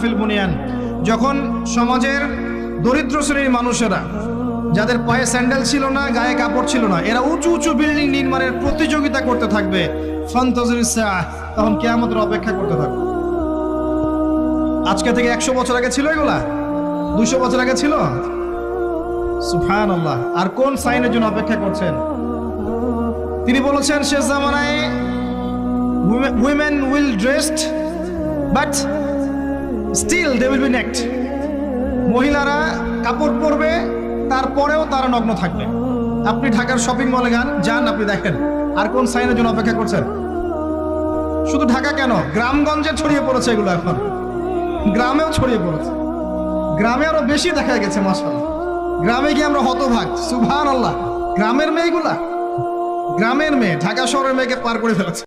Feel বুনিয়ান যখন সমাজের দরিদ্র শ্রেণির মানুষেরা, যাদের পায়ে স্যান্ডেল ছিল না, গায়ে কাপড় ছিল না, এরা উঁচু উঁচু বিল্ডিং নির্মাণের প্রতিযোগিতা করতে থাকবে। তখন কে আমাদের অপেক্ষা করতে থাকবে। আজকে থেকে একশো বছর আগে ছিল এগুলা? দুশো বছর আগে ছিল? আর কোন সাইনের জন্য অপেক্ষা করছেন? তিনি বলেছেন, শেষ জামানায় women will dressed but still they will be naked মহিলারা কাপড় পরবে, তারপরেও তারা নগ্ন থাকবে। আপনি ঢাকার শপিং মলে গান যান আপনি দেখেন, আর কোন সাইনের জন্য অপেক্ষা করছেন? শুধু ঢাকা কেন? গ্রামগঞ্জে ছড়িয়ে পড়েছে এগুলো এখন। গ্রামেও ছড়িয়ে পড়েছে। গ্রামে আরও বেশি দেখা গেছে মাসাল গ্রামে গিয়ে আমরা হতভাগ সুভান আল্লাহ গ্রামের মেয়েগুলা, গ্রামের মেয়ে, ঢাকা শহরের মেয়েকে পার করে ফেলেছে।